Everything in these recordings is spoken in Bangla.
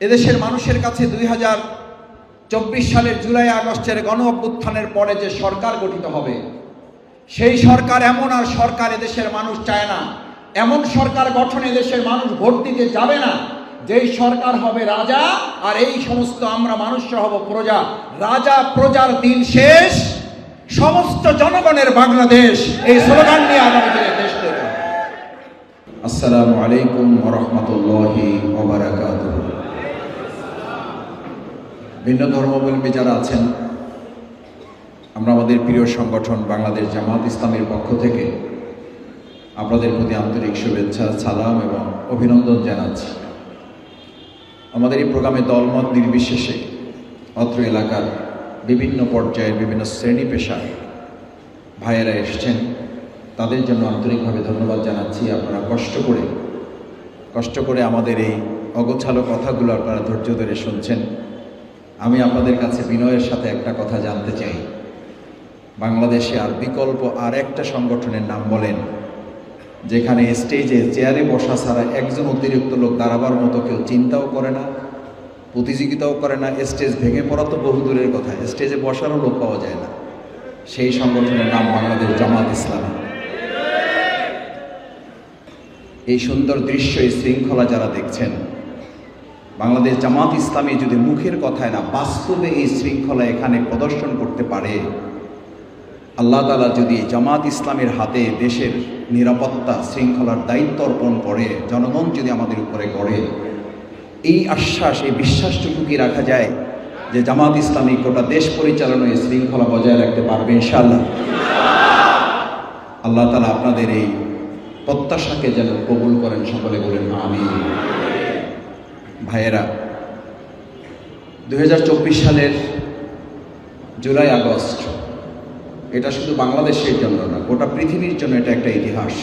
এদেশের মানুষের কাছে দুই হাজার চব্বিশ সালের জুলাই আগস্টের গণ অভ্যুত্থানের পরে যে সরকার গঠিত হবে, সেই সরকার এমন আর সরকার এদেশের মানুষ চায় না। এমন সরকার গঠনে দেশের মানুষ ভোট দিতে যাবে না। যেই সরকার হবে রাজা, আর এই সমস্ত আমরা মানুষ হব প্রজা। রাজা প্রজার দিন শেষ, সমস্ত জনগণের বাংলাদেশ এই স্লোগান নিয়ে আগামী দিনে দেশ। আসসালামু আলাইকুম রহমতুল্লাহি ভিন্ন ধর্মাবলম্বী যারা আছেন, আমরা আমাদের প্রিয় সংগঠন বাংলাদেশ জামাত ইসলামের পক্ষ থেকে আপনাদের প্রতি আন্তরিক শুভেচ্ছা, সালাম এবং অভিনন্দন জানাচ্ছি। আমাদের এই প্রোগ্রামে দলমত নির্বিশেষে অত্র এলাকার বিভিন্ন পর্যায়ের বিভিন্ন শ্রেণি পেশার ভাইয়েরা এসছেন। তাদের জন্য আন্তরিকভাবে ধন্যবাদ জানাচ্ছি। আপনারা কষ্ট করে কষ্ট করে আমাদের এই অগোছালো কথাগুলো আপনারা ধৈর্য ধরে শুনছেন। আমি আপনাদের কাছে বিনয়ের সাথে একটা কথা জানতে চাই। বাংলাদেশে আর বিকল্প আর একটা সংগঠনের নাম বলেন, যেখানে স্টেজে চেয়ারে বসা ছাড়া একজন অতিরিক্ত লোক দাঁড়াবার মতো কেউ চিন্তাও করে না, প্রতিযোগিতাও করে না, স্টেজ ভেঙে পড়া তো বহু দূরের কথা, স্টেজে বসারও লোক পাওয়া যায় না। সেই সংগঠনের নাম বাংলাদেশ জামাত ইসলাম। এই সুন্দর দৃশ্য এই শৃঙ্খলা যারা দেখছেন বাংলাদেশ জামাত ইসলামী যদি মুখের কথায় না, বাস্তবে এই শৃঙ্খলা এখানে প্রদর্শন করতে পারে, আল্লাহ তালা যদি জামাত ইসলামের হাতে দেশের নিরাপত্তা শৃঙ্খলার দায়িত্ব অর্পণ করে, জনগণ যদি আমাদের উপরে গড়ে, এই আশ্বাস, এই বিশ্বাসটুকু কি রাখা যায় যে জামাত ইসলামী গোটা দেশ পরিচালনায় শৃঙ্খলা বজায় রাখতে পারবে ইনশাআল্লাহ? আল্লাহ তালা আপনাদের এই প্রত্যাশাকে যেন কবুল করেন, সকলে বলেন আমি ভাইয়েরা দু হাজার চব্বিশ সালের জুলাই আগস্ট, এটা শুধু বাংলাদেশের জন্য না, গোটা পৃথিবীর জন্য এটা একটা ইতিহাস।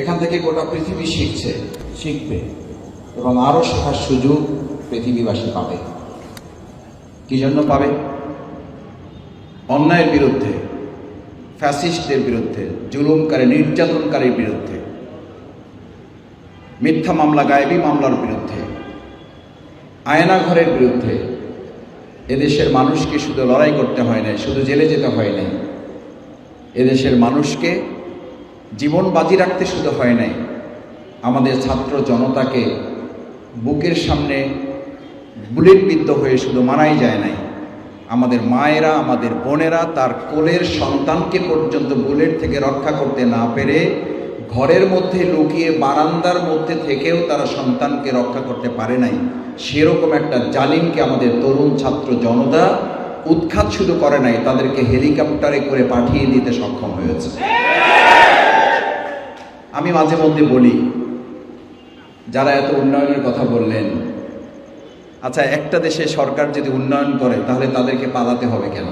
এখান থেকে গোটা পৃথিবী শিখছে, শিখবে এবং আরও শেখার সুযোগ পৃথিবীবাসী পাবে। কি জন্য পাবে? অন্যায়ের বিরুদ্ধে, ফ্যাসিস্টদের বিরুদ্ধে, জুলুমকারী, নির্যাতনকারীর বিরুদ্ধে। মিথ্যা মামলা গায়েবী মামলার বিরুদ্ধে আয়নাঘরের বিরুদ্ধে। এদেশের মানুষকে শুধু লড়াই করতে হয় না শুধু জেলে যেতে হয় নাই। এদেশের মানুষকে জীবন বাজি রাখতে শুধু হয় নাই। আমাদের ছাত্র জনতাকে বুকের সামনে বুলেট বিদ্ধ হয়ে শুধু মারাই যায় নাই। আমাদের মায়েরা, আমাদের বোনেরা তার কোলের সন্তানকে পর্যন্ত বুলেট থেকে রক্ষা করতে না পেরে ঘরের মধ্যে লুকিয়ে বারান্দার মধ্যে থেকেও তারা সন্তানকে রক্ষা করতে পারে নাই। সেরকম একটা জালিমকে আমাদের তরুণ ছাত্র জনতা উৎখাত শুধু করে নাই, তাদেরকে হেলিকপ্টারে করে পাঠিয়ে দিতে সক্ষম হয়েছে। আমি মাঝে মধ্যে বলি, যারা এত উন্নয়নের কথা বললেন আচ্ছা একটা দেশে সরকার যদি উন্নয়ন করে, তাহলে তাদেরকে পালাতে হবে কেন?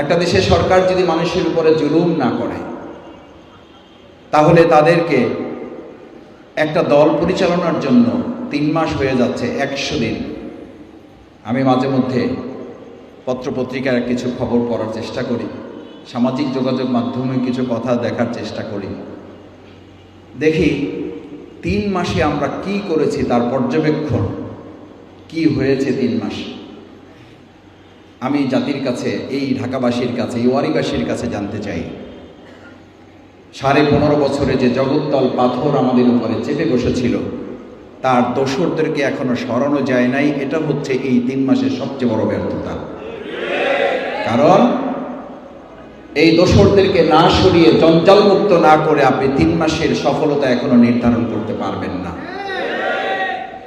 একটা দেশে সরকার যদি মানুষের উপরে জুলুম না করে তাহলে তাদেরকে একটা দল পরিচালনার জন্য তিন মাস হয়ে যাচ্ছে, একশো দিন। আমি মাঝে মধ্যে পত্রপত্রিকার কিছু খবর পড়ার চেষ্টা করি, সামাজিক যোগাযোগ মাধ্যমে কিছু কথা দেখার চেষ্টা করি। দেখি তিন মাসে আমরা কি করেছি, তার পর্যবেক্ষণ কি হয়েছে তিন মাস? আমি জাতির কাছে, এই ঢাকাবাসীর কাছে, এই ওয়ারিবাসীর কাছে জানতে চাই। সাড়ে পনেরো বছরে যে জগত্তল পাথর আমাদের উপরে চেপে বসেছিল, তার দোসরদেরকে এখনও সরানো যায় নাই। এটা হচ্ছে এই তিন মাসের সবচেয়ে বড় ব্যর্থতা। কারণ এই দোসরদেরকে না সরিয়ে জঞ্জালমুক্ত না করে আপনি তিন মাসের সফলতা এখনও নির্ধারণ করতে পারবেন না।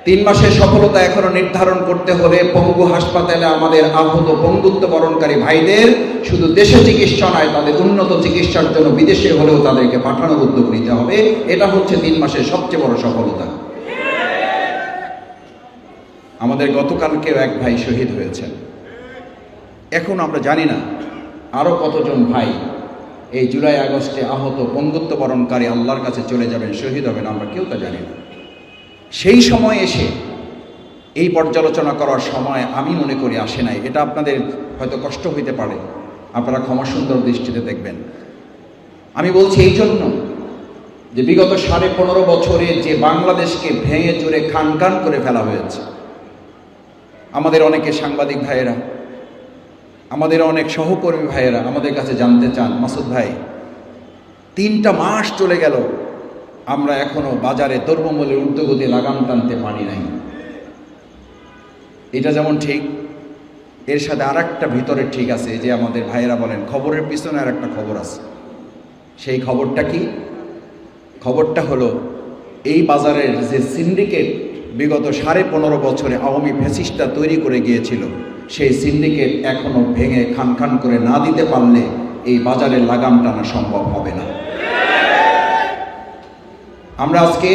তিন মাসের সফলতা এখনও নির্ধারণ করতে হলে পঙ্গু হাসপাতালে আমাদের আহত বন্ধুত্ব বরণকারী ভাইদের শুধু দেশে চিকিৎসা নয়, তাদের উন্নত চিকিৎসার জন্য বিদেশে হলেও তাদেরকে পাঠানোর উদ্যোগ নিতে হবে। এটা হচ্ছে তিন মাসের সবচেয়ে বড় সফলতা। আমাদের গতকালকেও এক ভাই শহীদ হয়েছেন। এখন আমরা জানি না আরও কতজন ভাই এই জুলাই আগস্টে আহত বন্ধুত্ব বরণকারী আল্লাহর কাছে চলে যাবেন, শহীদ হবেন, আমরা কেউ তা জানি না। সেই সময় এসে এই পর্যালোচনা করার সময় আমি মনে করি আসে নাই। এটা আপনাদের হয়তো কষ্ট হইতে পারে। আপনারা ক্ষমা সুন্দর দৃষ্টিতে দেখবেন। আমি বলছি এই জন্য যে বিগত সাড়ে পনেরো বছরে যে বাংলাদেশকে ভেঙে চুরে খান খান করে ফেলা হয়েছে, আমাদের অনেকে সাংবাদিক ভাইয়েরা, আমাদের অনেক সহকর্মী ভাইয়েরা আমাদের কাছে জানতে চান, মাসুদ ভাই, তিনটা মাস চলে গেল, আমরা এখনও বাজারে দ্রব্যমূল্যের ঊর্ধ্বগতি লাগাম টানতে পারি নাই। এটা যেমন ঠিক এর সাথে আর একটা ভিতরে ঠিক আছে যে আমাদের ভাইয়েরা বলেন, খবরের পিছনে আর একটা খবর আছে। সেই খবরটা কি? খবরটা হলো, এই বাজারের যে সিন্ডিকেট বিগত সাড়ে পনেরো বছরে আওয়ামী ফ্যাসিস্টটা তৈরি করে গিয়েছিল, সেই সিন্ডিকেট এখনও ভেঙে খান খান করে না দিতে পারলে এই বাজারের লাগাম টানা সম্ভব হবে না। আমরা আজকে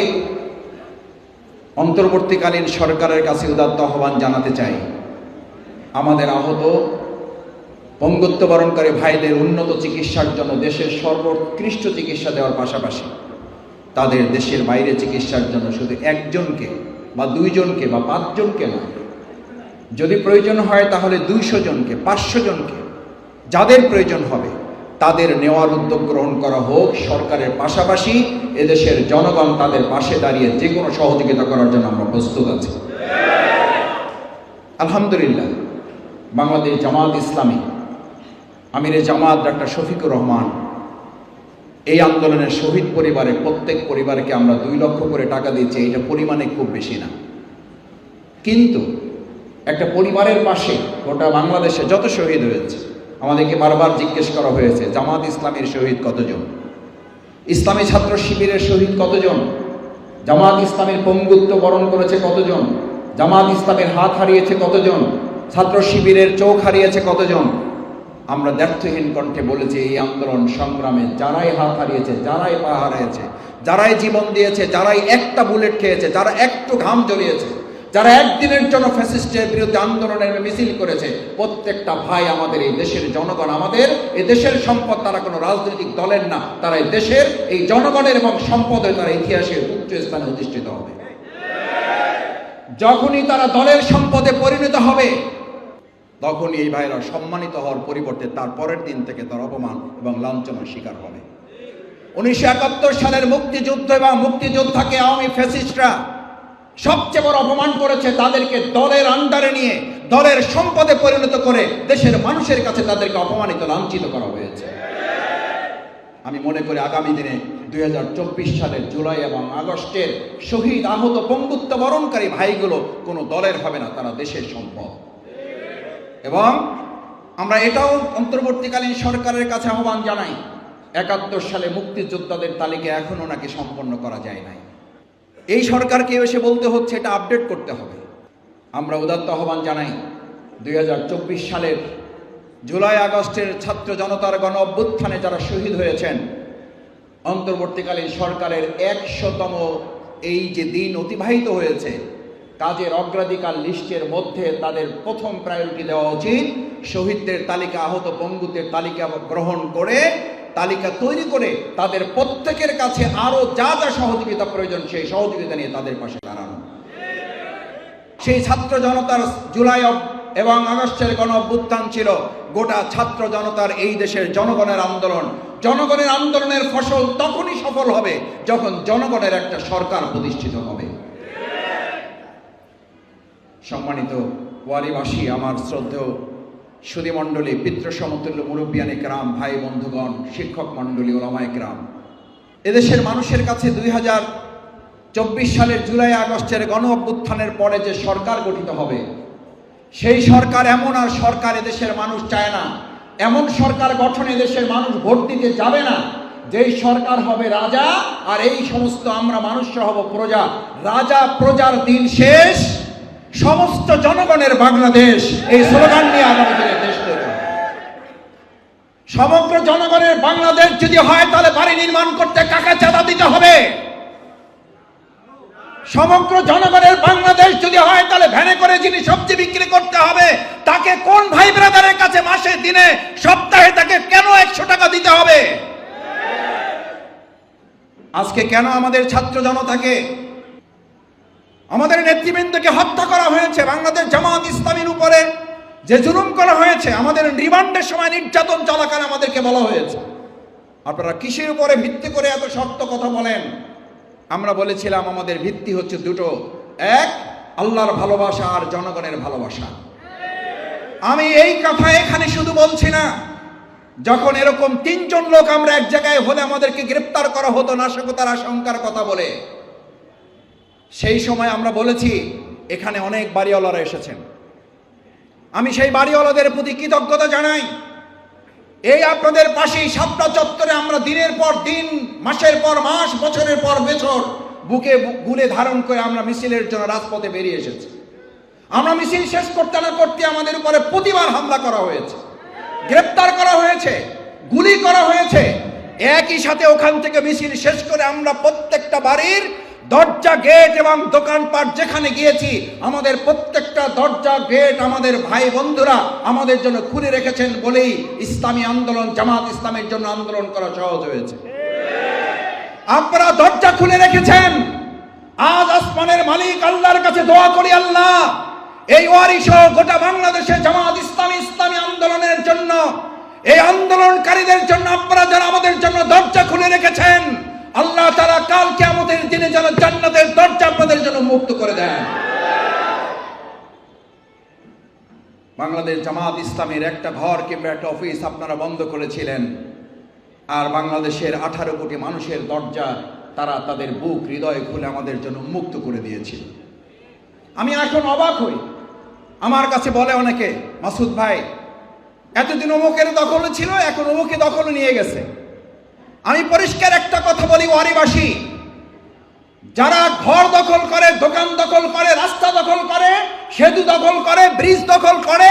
অন্তর্বর্তীকালীন সরকারের কাছে উদাত্ত আহ্বান জানাতে চাই আমাদের আহত, পঙ্গুত্ব বরণকারী ভাইদের উন্নত চিকিৎসার জন্য দেশের সর্বোৎকৃষ্ট চিকিৎসা দেওয়ার পাশাপাশি তাদের দেশের বাইরে চিকিৎসার জন্য শুধু একজনকে বা দুইজনকে বা পাঁচজনকে না, যদি প্রয়োজন হয় তাহলে দুইশো জনকে, পাঁচশো জনকে, যাদের প্রয়োজন হবে তাদের নেওয়ার উদ্যোগ গ্রহণ করা হোক সরকারের পাশাপাশি এদেশের জনগণ তাদের পাশে দাঁড়িয়ে যে কোনো সহযোগিতা করার জন্য আমরা প্রস্তুত আছি। আলহামদুলিল্লাহ। বাংলাদেশ জামাত ইসলামী, আমিরে জামাত ডাক্তার শফিকুর রহমান, এই আন্দোলনের শহীদ পরিবারে প্রত্যেক পরিবারকে আমরা দুই লক্ষ করে টাকা দিচ্ছি এটা পরিমাণে খুব বেশি না। কিন্তু একটা পরিবারের পাশে গোটা বাংলাদেশে যত শহীদ হয়েছে, আমাদেরকে বারবার জিজ্ঞেস করা হয়েছে, জামাত ইসলামের শহীদ কতজন? ইসলামী ছাত্র শিবিরের শহীদ কতজন? জামাত ইসলামের পঙ্গুত্ব বরণ করেছে কতজন? জামাত ইসলামের হাত হারিয়েছে কতজন? ছাত্র শিবিরের চোখ হারিয়েছে কতজন? আমরা দ্ব্যর্থহীন কণ্ঠে বলেছি, এই আন্দোলন সংগ্রামে যারাই হাত হারিয়েছে, যারাই পা হারিয়েছে, যারাই জীবন দিয়েছে, যারাই একটা বুলেট খেয়েছে, যারা একটু ঘাম জ্বলিয়েছে যারা একদিনের জন্য ফ্যাসিস্টের বিরুদ্ধে আন্দোলনের মিছিল করেছে, প্রত্যেকটা ভাই আমাদের এই দেশের জনগণ, আমাদের এই দেশের সম্পদ তারা কোনো রাজনৈতিক দলের না, তারা এই দেশের এই জনগণের এবং সম্পদের তারা ইতিহাসের উচ্চ স্থানে অধিষ্ঠিত হবে। যখনই তারা দলের সম্পদে পরিণত হবে তখনই এই ভাইরা সম্মানিত হওয়ার পরিবর্তে তার পরের দিন থেকে তার অপমান এবং লাঞ্ছনার শিকার হবে। উনিশশো একাত্তর সালের মুক্তিযুদ্ধ এবং মুক্তিযোদ্ধাকে আওয়ামী ফ্যাসিস্টরা সবচেয়ে বড় অপমান করেছে তাদেরকে দলের আন্ডারে নিয়ে, দলের সম্পদে পরিণত করে, দেশের মানুষের কাছে তাদেরকে অপমানিত, লাঞ্ছিত করা হয়েছে। আমি মনে করি আগামী দিনে দুই হাজার চব্বিশ সালের জুলাই এবং আগস্টের শহীদ আহত পঙ্গুত্ব বরণকারী ভাইগুলো কোনো দলের হবে না, তারা দেশের সম্পদ। এবং আমরা এটাও অন্তর্বর্তীকালীন সরকারের কাছে আহ্বান জানাই, একাত্তর সালে মুক্তিযোদ্ধাদের তালিকা এখনও নাকি সম্পন্ন করা যায় নাই। এই সরকারকে এসে বলতে হচ্ছে, এটা আপডেট করতে হবে। আমরা উদাত্ত আহ্বান জানাই, দুই হাজার চব্বিশ সালের জুলাই আগস্টের ছাত্র জনতার গণ অভ্যুত্থানে যারা শহীদ হয়েছেন, অন্তর্বর্তীকালীন সরকারের একশোতম এই যে দিন অতিবাহিত হয়েছে কাজের অগ্রাধিকার লিস্টের মধ্যে তাদের প্রথম প্রায়োরিটি দেওয়া উচিত। শহীদদের তালিকা, আহত পঙ্গুদের তালিকা গ্রহণ করে, তালিকা তৈরি করে তাদের প্রত্যেকের কাছে আরও যা যা সহযোগিতা প্রয়োজন, সেই সহযোগিতা নিয়ে তাদের পাশে দাঁড়ানো। সেই ছাত্র জনতার জুলাই এবং আগস্টের গণ অভ্যুত্থান ছিল। গোটা ছাত্র জনতার এই দেশের জনগণের আন্দোলন। জনগণের আন্দোলনের ফসল তখনই সফল হবে যখন জনগণের একটা সরকার প্রতিষ্ঠিত হবে। সম্মানিত ওয়ারিবাসী, আমার শ্রদ্ধেয় সুদীমণ্ডলী পিতৃ সমতুল্য মুরব্বিয়ানি গ্রাম ভাই বন্ধুগণ, শিক্ষক মণ্ডলী ওলামায় গ্রাম এদেশের মানুষের কাছে দুই হাজার চব্বিশ সালের জুলাই আগস্টের গণ অভ্যুত্থানের পরে যে সরকার গঠিত হবে, সেই সরকার এমন আর সরকার এদেশের মানুষ চায় না। এমন সরকার গঠনে দেশের মানুষ ভোট দিতে যাবে না। যেই সরকার হবে রাজা, আর এই সমস্ত আমরা মানুষ হব প্রজা। রাজা, প্রজার দিন শেষ। সমস্ত জনগণের বাংলাদেশ এই স্লোগান নিয়ে আগামী দিনে দেশ সমগ্র জনগণের বাংলাদেশ যদি হয়, তাহলে বাড়ি নির্মাণ করতে কাকা চাঁদা দিতে হবে? সমগ্র জনগণের বাংলাদেশ যদি হয়, তাহলে ভ্যানে করে যিনি সবজি বিক্রি করতে হবে, তাকে কোন ভাই ব্রাদারের কাছে মাসে, দিনে, সপ্তাহে তাকে কেন একশো টাকা দিতে হবে? আজকে কেন আমাদের ছাত্র জনতাকে আমাদের নেতৃবৃন্দকে হত্যা করা হয়েছে, বাংলাদেশ জামাত ইসলামীর উপরে যে জুলুম করা হয়েছে, আমাদের রিমান্ডের সময় নির্যাতন চলাকালে আমাদেরকে বলা হয়েছে। আপনারা কিসের উপরে ভিত্তি করে এত শক্ত কথা বলেন? আমরা বলেছিলাম আমাদের ভিত্তি হচ্ছে দুটো। এক, আল্লাহর ভালোবাসা আর জনগণের ভালোবাসা। আমি এই কথা এখানে শুধু বলছি না, যখন এরকম তিনজন লোক আমরা এক জায়গায় হলে আমাদেরকে গ্রেপ্তার করা হতো, নাশকতার আশঙ্কার কথা বলে। সেই সময় আমরা বলেছি, এখানে অনেক বাড়িওয়ালারা এসেছেন। আমি সেই বাড়িওয়ালাদের প্রতি কৃতজ্ঞতা জানাই। এই আপনাদের পাশেই সাতটা চত্বরে আমরা দিনের পর দিন, মাসের পর মাস, বছরের পর বছর বুকে গুলে ধারণ করে আমরা মিছিলের জন্য রাজপথে বেরিয়ে এসেছি। আমরা মিছিল শেষ করতে না করতে আমাদের উপরে প্রতিবার হামলা করা হয়েছে। গ্রেপ্তার করা হয়েছে, গুলি করা হয়েছে। একই সাথে ওখান থেকে মিছিল শেষ করে আমরা প্রত্যেকটা বাড়ির দরজা গেট এবং দোকানপাট যেখানে গিয়েছি, আমাদের প্রত্যেকটা দরজা গেট আমাদের ভাই বন্ধুরা আমাদের জন্য খুলে রেখেছেন বলেই ইসলামী আন্দোলন, জামাত ইসলামের জন্য আন্দোলন করা সহজ হয়েছে। আপনারা দরজা খুলে রেখেছেন। আজ আসমানের মালিক আল্লাহর কাছে দোয়া করি আল্লাহ, এই ওয়ারি সহ গোটা বাংলাদেশে জামাত ইসলামী ইসলামী আন্দোলনের জন্য, এই আন্দোলনকারীদের জন্য আপনারা যারা আমাদের জন্য দরজা খুলে রেখেছেন আল্লাহ তারা কালকে আমাদের দিনে যেন জান্নাতের দরজা আপনাদের জন্য মুক্ত করে দেন। বাংলাদেশ জামাত ইসলামের একটা ঘর কিংবা একটা অফিস আপনারা বন্ধ করেছিলেন। আর বাংলাদেশের আঠারো কোটি মানুষের দরজা তারা তাদের বুক হৃদয় খুলে আমাদের জন্য মুক্ত করে দিয়েছিল। আমি এখন অবাক হই। আমার কাছে বলে অনেকে, মাসুদ ভাই, এতদিন অমুকের দখল ছিল, এখন অমুকে দখল নিয়ে গেছে। আমি পরিষ্কার একটা কথা বলি ওয়ারিবাসী যারা ঘর দখল করে, দোকান দখল করে, রাস্তা দখল করে, সেতু দখল করে, ব্রিজ দখল করে,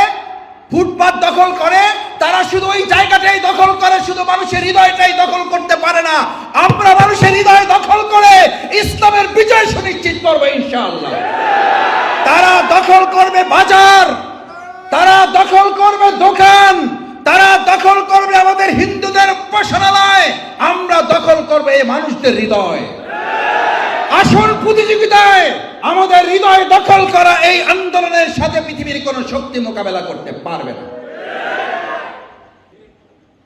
ফুটপাত দখল করে, তারা শুধু ওই জায়গাটাই দখল করে, শুধু মানুষের হৃদয়টাই দখল করতে পারে না। আমরা মানুষের হৃদয় দখল করে ইসলামের বিজয় সুনিশ্চিত করব, ইনশাআল্লাহ। তারা দখল করবে বাজার, তারা দখল করবে দোকান তারা দখল করবে আমাদের হিন্দুদের উপাসনালয়, আমরা দখল করবে এই মানুষদের হৃদয়। আসল প্রতিযোগিতায় আমাদের হৃদয় দখল করা এই আন্দোলনের সাথে পৃথিবীর কোন শক্তি মোকাবেলা করতে পারবে না।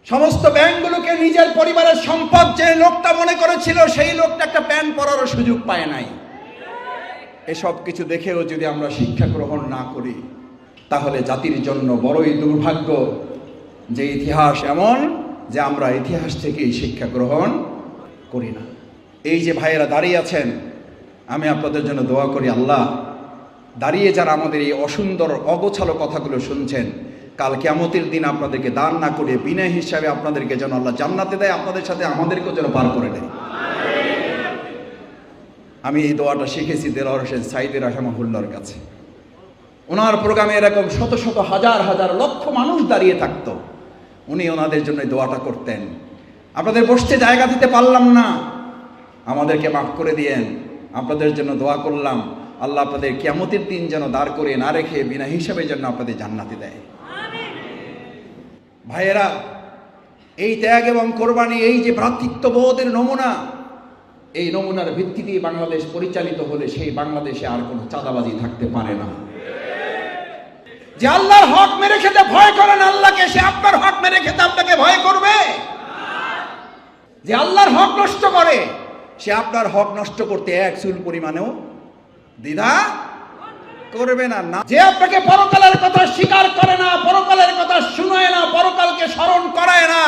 সমস্ত ব্যাংকগুলোকে নিজের পরিবারের সম্পদ যে লোকটা মনে করেছিল, সেই লোকটা একটা প্যান্ট পরারও সুযোগ পায় নাই। এসব কিছু দেখেও যদি আমরা শিক্ষা গ্রহণ না করি, তাহলে জাতির জন্য বড়ই দুর্ভাগ্য। যে ইতিহাস এমন যে আমরা ইতিহাস থেকেই শিক্ষা গ্রহণ করি না। এই যে ভাইয়েরা দাঁড়িয়ে আছেন, আমি আপনাদের জন্য দোয়া করি, আল্লাহ দাঁড়িয়ে যারা আমাদের এই অসুন্দর, অগোছালো কথাগুলো শুনছেন, কাল কেমতের দিন আপনাদেরকে দান না করে বিনয় হিসাবে আপনাদেরকে যেন আল্লাহ জান্নাতে দেয়, আপনাদের সাথে আমাদেরকেও যেন পার করে দেয় আমি এই দোয়াটা শিখেছি দেলোয়ার হোসেন সাইদের রহমাহুল্লার কাছে। ওনার প্রোগ্রামে এরকম শত শত হাজার হাজার লক্ষ মানুষ দাঁড়িয়ে থাকতো। উনি ওনাদের জন্য দোয়াটা করতেন। আপনাদের বসতে জায়গা দিতে পারলাম না। আমাদেরকে মাফ করে দিয়েন। আপনাদের জন্য দোয়া করলাম। আল্লাহ আপনাদের কেমতের দিন যেন দাঁড় করে না রেখে বিনা হিসাবে যেন আপনাদের জান্নাতি দেয়। ভাইয়েরা এই ত্যাগ এবং কোরবানি এই যে ভ্রাতৃত্ববোধের নমুনা এই নমুনার ভিত্তিতেই বাংলাদেশ পরিচালিত হলে সেই বাংলাদেশে আর কোনো চাঁদাবাজি থাকতে পারে না। যে আল্লাহর হক মেরে খেতে ভয় করেন আল্লাহকে, সে আপনার হক মেরে খেতে আপনাকে ভয় করবে। যে আল্লাহর হক নষ্ট করে, সে আপনার হক নষ্ট করতে এক চুল পরিমাণেও দ্বিধা করবে না। না, যে আপনাকে পরকালের কথা স্বীকার করে না, পরকালের কথা শুনায় না, পরকালকে স্মরণ করায় না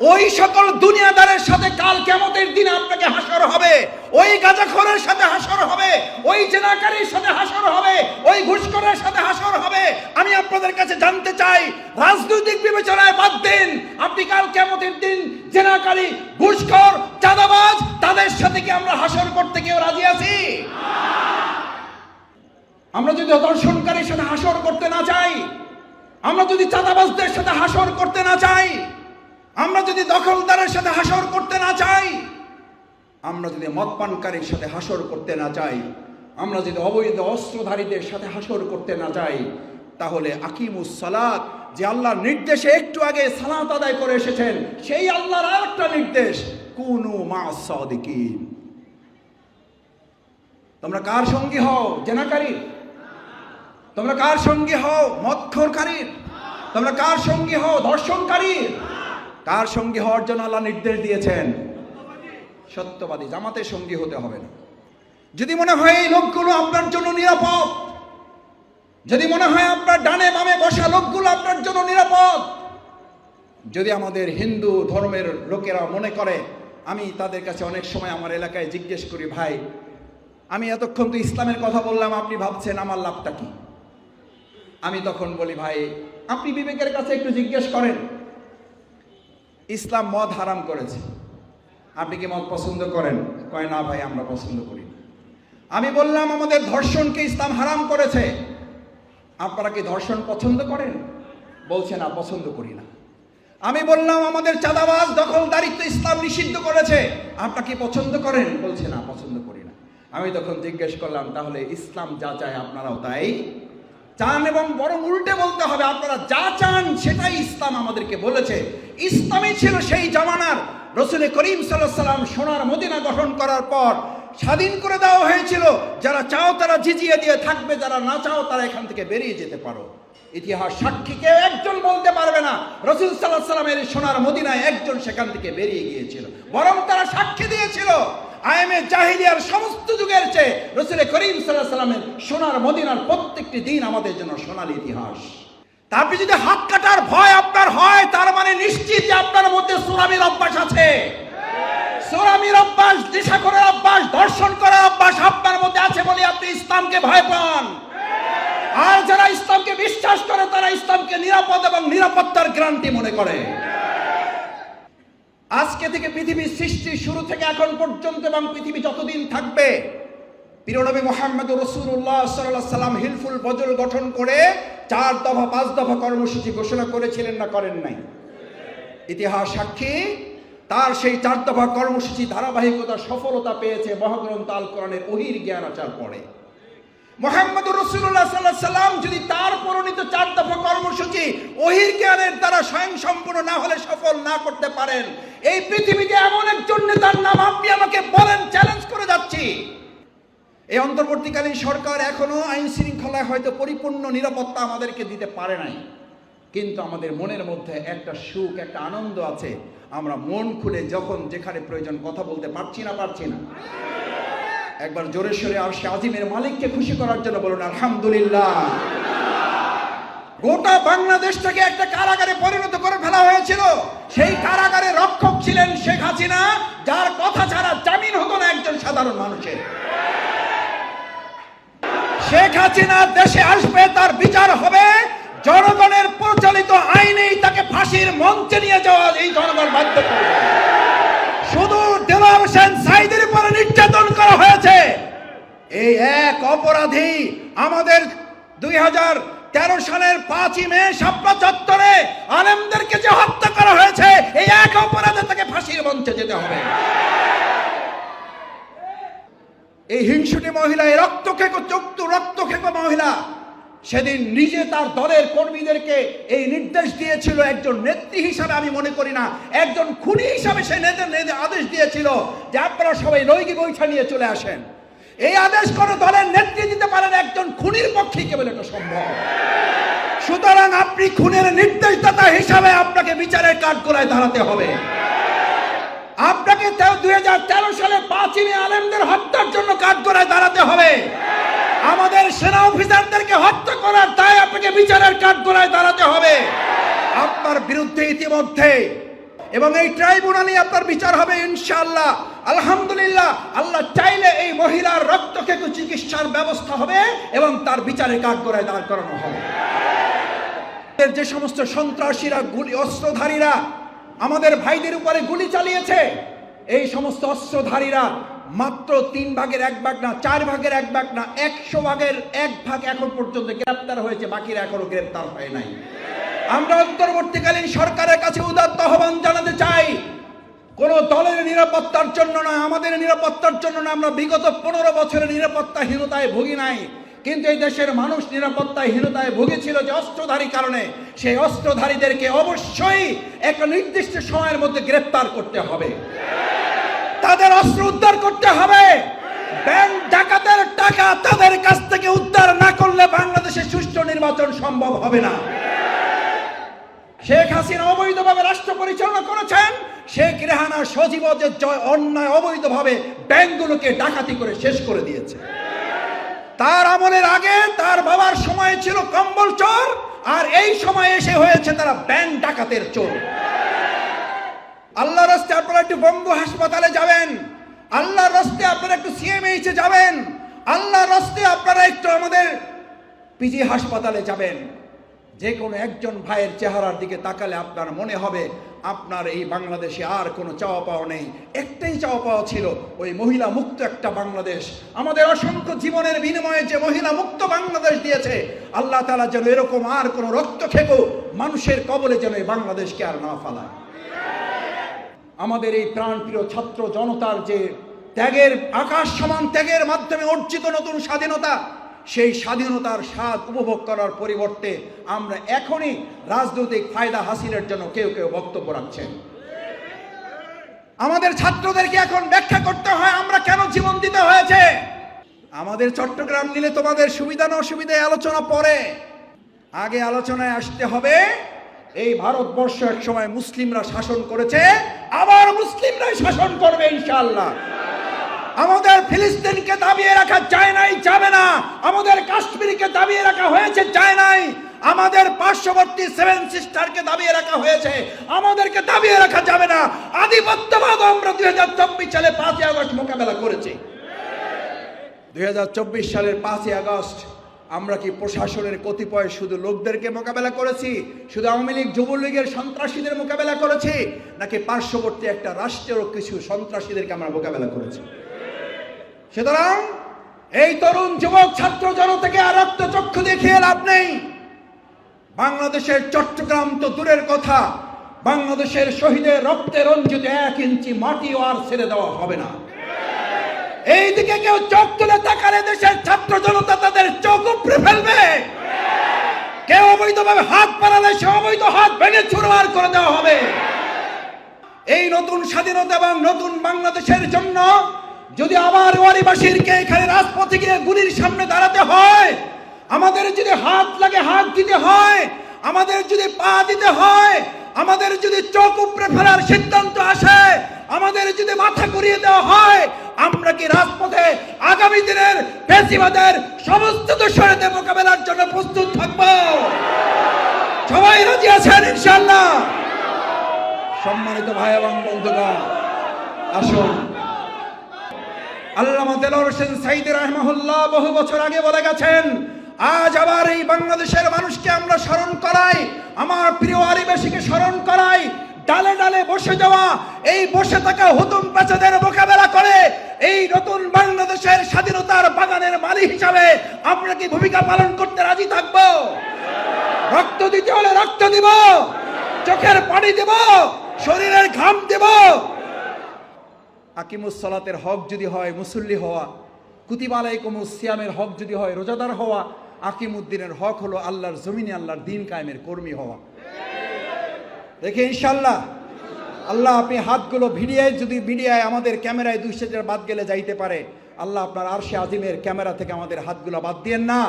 ওই সকল দুনিয়াদারের সাথে কাল কেমতের দিন আপনাকে হাসর হবে। ওই গাঁজাখোরের সাথে হাসর হবে। ওই জেনাকারীর সাথে হাসর হবে। ওই ঘুষখোরের সাথে হাসর হবে। আমি আপনাদের কাছে জানতে চাই, রাজনৈতিক বিবেচনায় বাদ দিন। আপনি কাল কেমতের দিন জেনাকারী, ঘুষখোর, চাঁদাবাজ, তাদের সাথে কি আমরা হাসর করতে কেউ রাজি আছি? আমরা যদি দর্শনকারীর সাথে হাসর করতে না চাই, আমরা যদি চাঁদাবাজদের সাথে হাসর করতে না চাই আমরা যদি দখলদারের সাথে হাসর করতে না চাই, আমরা যদি মদপানকারীর সাথে হাসর করতে না চাই, আমরা যদি অবৈধ অস্ত্রধারীদের সাথে হাসর করতে না চাই, তাহলে আকিমুস সালাত, যে আল্লাহর নির্দেশে একটু আগে সালাত আদায় করে এসেছেন, সেই আল্লাহর আর একটা নির্দেশ, কুনু মা তোমরা কার সঙ্গী হও? জেনাকারীর? তোমরা কার সঙ্গী হও? মদখোরকারীর? তোমরা কার সঙ্গী হও? ধর্ষণকারীর? কার সঙ্গী হওয়ার জন্য আল্লাহ নির্দেশ দিয়েছেন? সত্যবাদী জামাতের সঙ্গী হতে হবে না। যদি মনে হয় এই লোকগুলো আপনার জন্য নিরাপদ, যদি মনে হয় আপনার ডানে বামে বসা লোকগুলো আপনার জন্য নিরাপদ, যদি আমাদের হিন্দু ধর্মের লোকেরা মনে করে, আমি তাদের কাছে অনেক সময় আমার এলাকায় জিজ্ঞেস করি, ভাই, আমি এতক্ষণ তো ইসলামের কথা বললাম, আপনি ভাবছেন আমার লাভটা কি? আমি তখন বলি, ভাই, আপনি বিবেকের কাছে একটু জিজ্ঞেস করেন। ইসলাম মদ হারাম করেছে। আপনি কি মদ পছন্দ করেন? কয়, না ভাই, আমরা পছন্দ করি আমি বললাম, আমাদের ধর্ষণকে ইসলাম হারাম করেছে। আপনারা কি ধর্ষণ পছন্দ করেন? বলছে না, পছন্দ করি না। আমি বললাম, আমাদের চাঁদাবাজ, দখলদারিত্ব ইসলাম নিষিদ্ধ করেছে। আপনারা কি পছন্দ করেন? বলছে, না, পছন্দ করি না। আমি তখন জিজ্ঞেস করলাম, তাহলে ইসলাম যা চায় আপনারাও তাই? চান এবং বরং উল্টে বলতে হবে, আপনারা যা চান সেটাই ইসলাম আমাদেরকে বলেছে। ইসলামই ছিল সেই জামানার। রসুল করিম সাল্লাম সোনার মদিনা গঠন করার পর স্বাধীন করে দেওয়া হয়েছিল, যারা চাও তারা জিজিয়ে দিয়ে থাকবে, যারা না চাও তারা এখান থেকে বেরিয়ে যেতে পারো। ইতিহাস সাক্ষী কেউ একজন বলতে পারবে না। রসুল সাল্লাহ সাল্লামের সোনার মদিনায় একজন সেখান থেকে বেরিয়ে গিয়েছিল। বরং তারা সাক্ষী দিয়েছিল। আইএমএ জাহিলিয়ার সমস্ত যুগের চেয়ে রসুল করিম সাল্লাহ সাল্লামের সোনার মদিনার প্রত্যেকটি দিন আমাদের জন্য সোনালী ইতিহাস। তা আপনি যদি হাত কাটার ভয় আপনার হয়, তার মানে নিশ্চিত যে আপনার মধ্যে সুরামির অভ্যাস আছে। সোরামির অভ্যাস দিশা করার অভ্যাস, দর্শন করার অভ্যাস আপনার মধ্যে আছে বলে আপনি ইসলামকে ভয় পান। আর যারা ইসলামকে বিশ্বাস করে, তারা ইসলামকে নিরাপদ এবং নিরাপত্তার গ্রান্টি মনে করে। আজকে থেকে পৃথিবীর সৃষ্টি শুরু থেকে এখন পর্যন্ত এবং পৃথিবী যতদিন থাকবে পিরনবী মোহাম্মদ রসুল্লাহ সাল্লাহ সাল্লাম হিলফুল বজল গঠন করে চার দফা, পাঁচ দফা কর্মসূচি ঘোষণা করেছিলেন না করেন নাই? ইতিহাস সাক্ষী, তার সেই চার দফা কর্মসূচি ধারাবাহিকতা সফলতা পেয়েছে মহাগ্রন্থ আল কোরআনের অহির জ্ঞান আচার পরে। মোহাম্মদ রসুল্লাহ সাল্লাহ সাল্লাম যদি তার প্রণীত চার দফা কর্মসূচি ওহির জ্ঞানের দ্বারা স্বয়ং সম্পূর্ণ না হলে সফল না করতে পারেন, এই পৃথিবীতে এমন একজন নেতার নাম আপনি আমাকে বলেন চ্যালেঞ্জ করে যাচ্ছি। এই অন্তর্বর্তীকালীন সরকার এখনও আইন শৃঙ্খলায় হয়তো পরিপূর্ণ নিরাপত্তা আমাদেরকে দিতে পারে নাই। কিন্তু আমাদের মনের মধ্যে একটা সুখ, একটা আনন্দ আছে। আমরা মন খুলে যখন যেখানে প্রয়োজন কথা বলতে পারছি না পারছি না। একবার জোরে সোরে আর সে আজিমের মালিককে খুশি করার জন্য বলুন, আলহামদুলিল্লাহ। গোটা বাংলাদেশটাকে একটা কারাগারে পরিণত করে ফেলা হয়েছিল। সেই কারাগারে রক্ষক ছিলেন শেখ হাসিনা, যার কথা ছাড়া জামিন হতো না একজন সাধারণ মানুষের। শেখ হাসিনা দেশে আসবে, তার বিচার হবে। জনগণের প্রচলিত আইনেই তাকে ফাঁসির মঞ্চে নিয়ে যাওয়া এই জনগণ বাধ্য করবে শুধু দেলার হোসেন সাইদের উপরে নির্যাতন করা হয়েছে এই এক অপরাধী আমাদের দুই হাজার তেরো সালের পাঁচই মে শাপলা চত্বরে আলেমদেরকে যে হত্যা করা হয়েছে, এই এক অপরাধে তাকে ফাঁসির মঞ্চে যেতে হবে। এই হিংসুটি মহিলা, এই রক্ত খেকো চক্ষু রক্ত খেকো মহিলা, সেদিন নিজে তার দলের কর্মীদেরকে এই নির্দেশ দিয়েছিল, একজন নেত্রী হিসাবে আমি মনে করি না, একজন খুনি হিসাবে সে নেতা আদেশ দিয়েছিল যে আপনারা সবাই রৈগি বৈঠা নিয়ে চলে আসেন। এই আদেশ করে দলের নেত্রী দিতে পারেন, একজন খুনির পক্ষে কেবল এটা সম্ভব। সুতরাং আপনি খুনের নির্দেশদাতা হিসাবে আপনাকে বিচারের কাঠগোড়ায় দাঁড়াতে হবে। আপনাকে দুই হাজার তেরো সালে পাঁচই আলেমদের হত্যার জন্য কাঠগড়ায় দাঁড়াতে হবে। আমাদের সেনা অফিসারদেরকে হত্যা করার তাই আপনাকে বিচারের কাঠগড়ায় দাঁড়াতে হবে। আপনার বিরুদ্ধে ইতিমধ্যে এবং এই ট্রাইব্যুনালে আপনার বিচার হবে ইনশাআল্লাহ। আলহামদুলিল্লাহ, আল্লাহ চাইলে এই মহিলার রক্তকেতু চিকিৎসার ব্যবস্থা হবে এবং তার বিচারের কাঠগড়ায় দাঁড় করানো হবে। যে সমস্ত সন্ত্রাসীরা, গুলি, অস্ত্রধারীরা আমাদের ভাইদের উপরে গুলি চালিয়েছে, এই সমস্ত অস্ত্রধারীরা মাত্র তিন ভাগের এক ভাগ না, চার ভাগের এক ভাগ না, একশো ভাগের এক ভাগ এখন পর্যন্ত গ্রেপ্তার হয়েছে, বাকিরা এখনও গ্রেপ্তার হয় নাই। আমরা অন্তর্বর্তীকালীন সরকারের কাছে উদাত্ত আহ্বান জানাতে কোন দলের নিরাপত্তার জন্য না আমাদের নিরাপত্তার জন্য না আমরা বিগত পনেরো বছরের নিরাপত্তাহীনতায় ভুগি নাই। কিন্তু এই দেশের মানুষ নিরাপত্তাহীনতায় ভুগেছিল যে অস্ত্রধারী কারণে। সেই অস্ত্রধারীদেরকে অবশ্যই একটা নির্দিষ্ট সময়ের মধ্যে গ্রেপ্তার করতে হবে। তাদের অস্ত্র উদ্ধার করতে হবে। ব্যাংক ডাকাতের টাকা তাদের কাছ থেকে উদ্ধার না করলে বাংলাদেশে সুষ্ঠু নির্বাচন সম্ভব হবে না। শেখ হাসিনা অবৈধভাবে রাষ্ট্র পরিচালনা করেছেন। শেখ রেহানা সজীবদের জয় অন্যায় অবৈধভাবে ব্যাংকগুলোকে ডাকাতি করে শেষ করে দিয়েছে। তার আমলের আগে তার বাবার সময় ছিল কম্বল চোর, আর এই সময় এসে হয়েছে তারা ব্যাংক ডাকাতের চোর। আল্লাহ রাস্তে আপনারা একটু বঙ্গ হাসপাতালে যাবেন, আল্লাহর রাস্তে আপনারা একটু সিএমএইচে যাবেন, আল্লাহর রাস্তে আপনারা একটু আমাদের পিজি হাসপাতালে যাবেন। যে কোনো একজন ভাইয়ের চেহারার দিকে তাকালে আপনার মনে হবে আপনার এই বাংলাদেশে আর কোনো চাওয়া পাওয়া নেই। একটাই চাওয়া পাওয়া ছিল, ওই মহিলা মুক্ত একটা বাংলাদেশ। আমাদের অসংখ্য জীবনের বিনিময়ে যে মহিলা মুক্ত বাংলাদেশ দিয়েছে, আল্লাহ তালা যেন এরকম আর কোনো রক্ত খেকো মানুষের কবলে যেন এই বাংলাদেশকে আর না ফালায়। আমাদের এই প্রাণপ্রিয় ছাত্র জনতার যে ত্যাগের আকাশ সমান ত্যাগের মাধ্যমে অর্জিত নতুন স্বাধীনতা সেই স্বাধীনতার স্বাদ উপভোগ করার পরিবর্তে আমরা এখনই রাজনৈতিক ফায়দা হাসিলের জন্য কেউ কেউ বক্তব্য রাখছেন। আমাদের ছাত্রদেরকে এখন ব্যাখ্যা করতে হয়, আমরা কেন জীবন দিতে হয়েছে? আমাদের চট্টগ্রাম নিলে তোমাদের সুবিধা না অসুবিধায় আলোচনা পরে। আগে আলোচনায় আসতে হবে, এই ভারতবর্ষ এক সময় মুসলিমরা শাসন করেছে, আবার মুসলিমরাই শাসন করবে ইনশাআল্লাহ। আমাদের ফিলিস্তিনকে দাবিয়ে রাখা যায় নাই যাবে না। আমাদের কাশ্মীরকে দাবিয়ে রাখা হয়েছে যায় নাই আমাদের পার্শ্ববর্তী সেভেন সিস্টারকে দাবিয়ে রাখা হয়েছে। আমাদেরকে দাবিয়ে রাখা যাবে না। আধিপত্যবাদ আমরা দুই হাজার চব্বিশ সালে পাঁচই আগস্ট মোকাবেলা করেছি। দু হাজার চব্বিশ সালের পাঁচই আগস্ট আমরা কি প্রশাসনের কতিপয় শুধু লোকদেরকে মোকাবেলা করেছি, শুধু আওয়ামী লীগ, যুবলীগের সন্ত্রাসীদের মোকাবেলা করেছি, নাকি পার্শ্ববর্তী একটা রাষ্ট্রেরও কিছু সন্ত্রাসীদেরকে আমরা মোকাবেলা করেছি? সুতরাং এই তরুণ যুবক ছাত্র জনতাকে আর চক্ষু দেখিয়ে লাভ নেই। বাংলাদেশের চট্টগ্রাম তো দূরের কথা। বাংলাদেশের শহীদের রক্তে রঞ্জিত এক ইঞ্চি মাটিও আর ছেড়ে দেওয়া হবে না। এই দিকে কেউ চোখ তুলে তাকালে দেশের ছাত্র জনতা তাদের চোখ উপড়ে ফেলবে। কেউ অবৈধভাবে হাত পাড়ালে সে অবৈধ হাত ভেঙে চুরমার করে দেওয়া হবে। এই নতুন স্বাধীনতা এবং নতুন বাংলাদেশের জন্য যদি আবার ওয়ারিবাসীরকে এখানে রাজপথে গিয়ে গুলির সামনে দাঁড়াতে হয়, আমাদের যদি হাত লাগে হাত দিতে হয়, আমাদের যদি পা দিতে হয়, আমাদের যদি চোখ উপড়ে ফেলার সিদ্ধান্ত আসে, আমাদের যদি মাথা ঘুরিয়ে দেওয়া হয়, আমরা কি রাজপথে আগামী দিনের ফেসিবাদের সমস্ত দোষরেদের মোকাবেলার জন্য প্রস্তুত থাকব? সবাই রাজি আছেন ইনশাল্লাহ সম্মানিত ভাই এবং বন্ধুরা আসুন। আল্লামা দেলোয়ার হোসেন সাইদ রাহমাহুল্লাহ বহু বছর আগে বলে গেছেন, আজ আবার এই বাংলাদেশের মানুষকে আমরা স্মরণ করাই, আমার প্রিয় আদিবাসীকে স্মরণ করাই, ডালে ডালে বসে যাওয়া, এই বসে থাকা হুতুম পেঁচাদের মোকাবেলা করে, এই নতুন বাংলাদেশের স্বাধীনতার বাগানের মালিক হিসাবে আমরা কি ভূমিকা পালন করতে রাজি থাকব? রক্ত দিতে হলে রক্ত দিব, চোখের পানি দেব, শরীরের ঘাম দেব আকিমুস সালাতের হক যদি হয় মুসল্লি হওয়া কুতিবালাইকুম সিয়ামের হক যদি হয় রোজাদার হওয়া, আকিমুদ্দিনের হক হলো আল্লাহর জমিনে আল্লাহর দিন কায়েমের কর্মী হওয়া। দেখে ইনশাল্লাহ আল্লাহ আপনি হাতগুলো ভিডিয়ায় যদি মিডিয়ায় আমাদের ক্যামেরায় সেজের বাদ গেলে যাইতে পারে, আল্লাহ আপনার আরশে আজিমের ক্যামেরা থেকে আমাদের হাতগুলো বাদ দিয়েন না।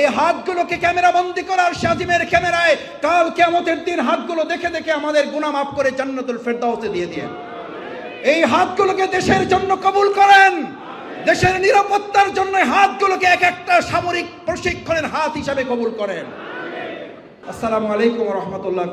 এই হাতগুলোকে ক্যামেরা বন্দি করে আরশে আজিমের ক্যামেরায়, কাল কেমতের দিন হাতগুলো দেখে দেখে আমাদের গুনাহ মাফ করে জান্নাতুল ফেরদাউসে দিয়ে দিয়ে এই হাতগুলোকে দেশের জন্য কবুল করেন। দেশের নিরাপত্তার জন্য হাতগুলোকে এক একটা সামরিক প্রশিক্ষণের হাত হিসাবে কবুল করেন। আসসালামু আলাইকুম রহমতুল্লাহ।